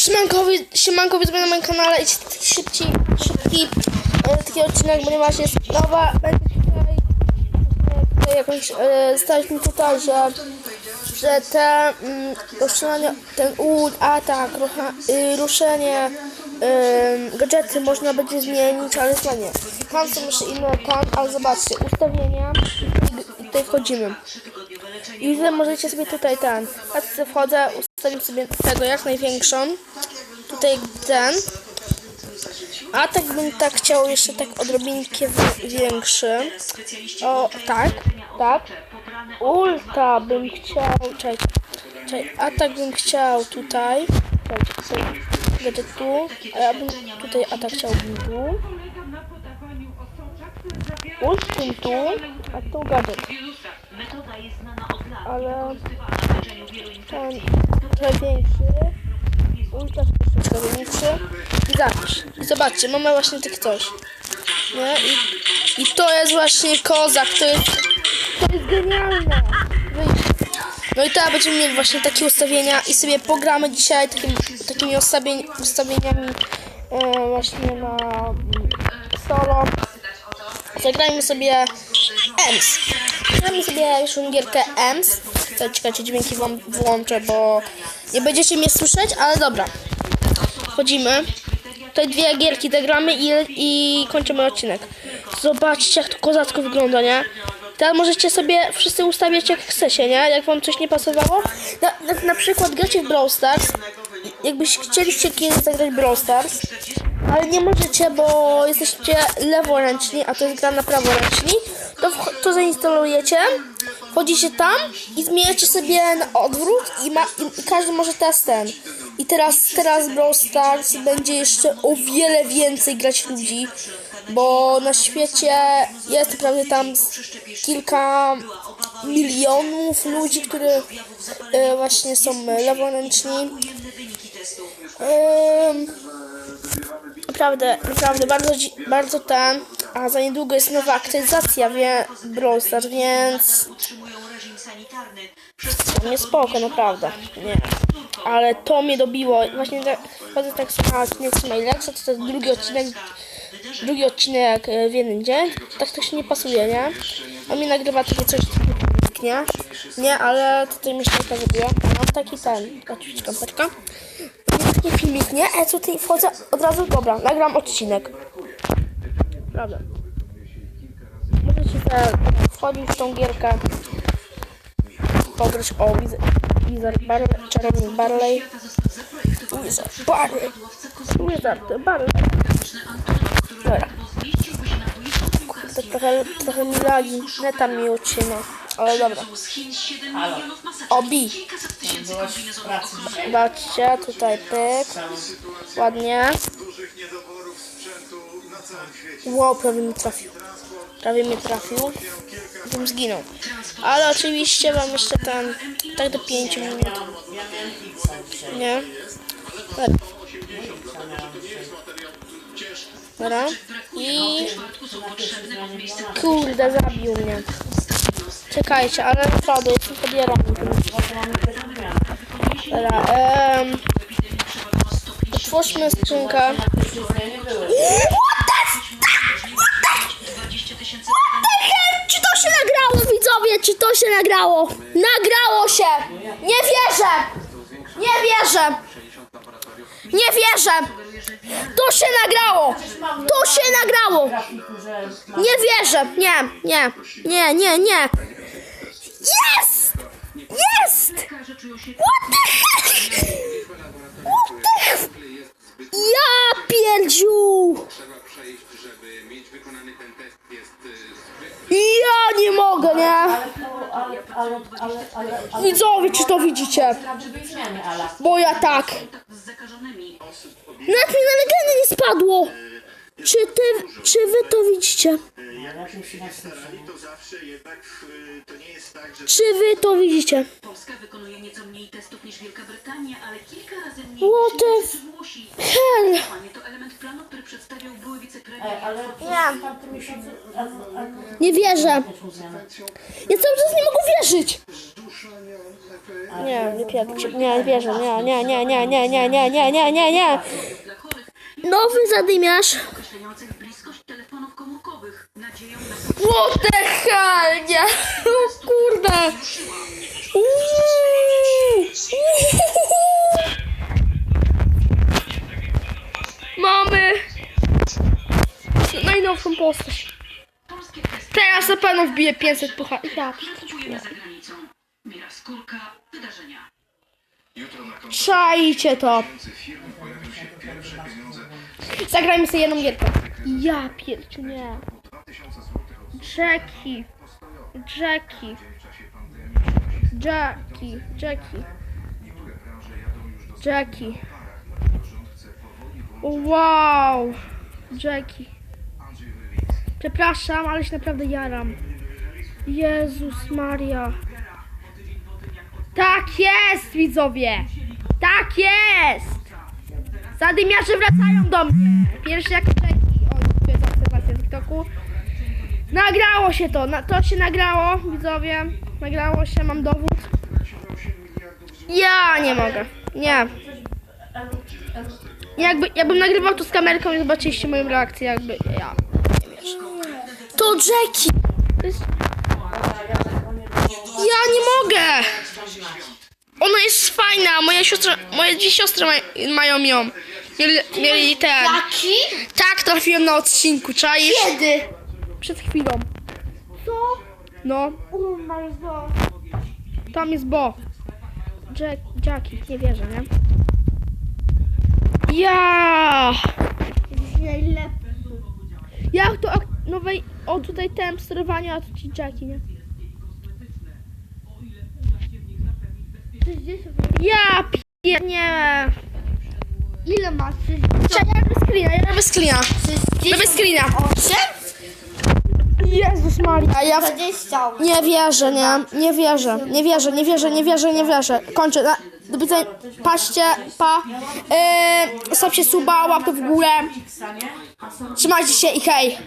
Siemankowi, siemankowi na moim kanale i taki szybki, e, taki odcinek, ponieważ jest nowa, będzie tutaj, tutaj jakąś, e, tutaj, że, że te mm, ten u, atak, rucha, y, ruszenie, y, gadżety można będzie zmienić, ale chyba nie. Tam są jeszcze inne tam, ale zobaczcie, ustawienia tutaj wchodzimy. I wy możecie sobie tutaj ten, patrzcie, wchodzę, ustawię sobie tego jak największą. Tutaj ten. A tak bym tak chciał jeszcze tak odrobinkę wi- większy. O, tak, tak. Ulta bym chciał, czekaj, czekaj, a tak bym chciał tutaj. Gadżet tu, a ja bym tutaj atak chciałbym tu. Ult bym tu, a tu gadżet. Ale ten trochę większy. Ultra większy. I zapisz. I zobaczcie, mamy właśnie tak coś. Nie? I, I to jest właśnie kozak. To jest, to jest genialne. No i teraz będziemy mieli właśnie takie ustawienia i sobie pogramy dzisiaj takim, takimi ustawień, ustawieniami e, właśnie na mm, solo. Zagrajmy sobie EMS. Zagrajmy sobie już gierkę EMS. Czekajcie, dźwięki wam włączę, bo nie będziecie mnie słyszeć, ale dobra. Wchodzimy. Tutaj dwie gierki zagramy i, i kończymy odcinek. Zobaczcie, jak to kozacko wygląda, nie? Teraz możecie sobie wszyscy ustawiać jak chcecie, nie? Jak wam coś nie pasowało. Na, na, na przykład gracie w Brawl Stars. Jakbyś chcieliście kiedyś zagrać Brawl Stars, ale nie możecie, bo jesteście leworęczni, a to jest gra na praworęczni, to, to zainstalujecie, wchodzicie tam i zmieniacie sobie na odwrót i, ma, i, i każdy może teraz ten. I teraz, teraz Brawl Stars będzie jeszcze o wiele więcej grać ludzi, bo na świecie jest naprawdę tam kilka milionów ludzi, którzy e, właśnie są leworęczni. Ym, Naprawdę, naprawdę bardzo, bardzo ten, a za niedługo jest nowa aktualizacja wie, Brawl więc nie spoko, naprawdę, nie. Ale to mnie dobiło, właśnie tak, chodzę tak słuchać odcinek z Mailexa, to, jest drugi odcinek, drugi odcinek e, w jeden dzień, tak to się nie pasuje, nie? On mi nagrywa takie coś, nie? Nie, ale tutaj mi się to zrobiło. Mam taki ten, oczywiście kamperka. Taki filmik, nie? E, tutaj wchodzę od razu, dobra, nagram odcinek. Prawda. Możecie wchodzić w tą gierkę. Pograć o Wiz- Wizard Barley, czarownik Barley. Wizard Barley. Wizard Barley. Dobra. To trochę, trochę mi lagi, neta mi utrzyma. Ale dobra. z Chin 7 milionów maseczek. Obi. Kilkaset tysięcy kombinezonów Zobaczcie, tutaj pyk. Ładnie. Wow, prawie mi trafił. Prawie mnie trafił. Bym zginął. Ale oczywiście mam jeszcze ten, tak do 5 minut. Nie? Dobra. Dobra. I... Kurde, zabił mnie. Czekajcie, ale naprawdę jestem podjarany. Dobra, em, otwórzmy skrzynkę. 20 tysięcy Czy to się nagrało, widzowie? Czy to się nagrało? Nagrało się! Nie wierzę! Nie wierzę! Nie wierzę! To się nagrało! To się nagrało! Nie wierzę! Nie, nie, nie, nie, nie! Jest! Jest! What the heck? What the heck? Ja pierdziu! Ja nie mogę, nie? Widzowie, czy to widzicie? Bo ja tak. Nawet mi na legendę nie spadło. Czy ty, czy wy to widzicie? To zawsze jednak y, to nie jest tak, że Czy wy to widzicie? Polska wykonuje nieco mniej testów niż Wielka Brytania, ale kilka razy mniej What niż zgłosi. hell? To element planu, który przedstawiał były wicepremier. Ale Nie. w tamtym miesiącu... a- a- Nie wierzę. Ja cały czas nie mogę wierzyć. Nie, nie pierdolę. Nie, wierzę. Nie, nie, nie, nie, nie, nie, nie, nie, nie, nie, nie. Dla chorych Nowy zadymiarz. określających What the hell, nie. O kurde. Uuu. Mamy najnowszą postać. Teraz na pewno wbije 500 pucha. Ja Kupujemy za granicą. Mira Skórka, wydarzenia. Jutro na końcu Czajcie to. Zagrajmy sobie jedną gierkę. Ja pierdziu, nie. Jackie. Jackie. Jackie. Jackie. Jackie. Wow. Jackie. Przepraszam, ale się naprawdę jaram. Jezus Maria. Tak jest, widzowie! Tak jest! Zadymiarze wracają do mnie. Pierwszy jak Jackie. O, dziękuję TikToku. Nagrało się to, na, to się nagrało, widzowie. Nagrało się, mam dowód. Ja nie mogę. Nie. Jakby, jakbym nagrywał to z kamerką i zobaczyliście moją reakcję, jakby ja. Nie. To Jackie! Ja nie mogę! Ona jest fajna, moja siostra, moje dwie siostry maj, mają ją. Mieli, mieli ten. Taki? Tak, trafiłem na odcinku, czaisz? Kiedy? Przed chwilą. Co? No, tam jest Bo. Jack, Jackie, nie wierzę, nie? Ja! Jesteś najlepszy. Jak to nowej, o tutaj temp sterowania, a tu ci Jackie, nie? 60. Ja pie... nie. Ile masz? Ja robię screena, ja robię screena. Robię screena. 8? Maria, ja w... 20. Nie wierzę, nie, nie wierzę, nie wierzę, nie wierzę, nie wierzę, nie wierzę. Kończę. Na, do. Patrzcie, pa. Yy, stawcie suba, łapkę w górę. Trzymajcie się i hej.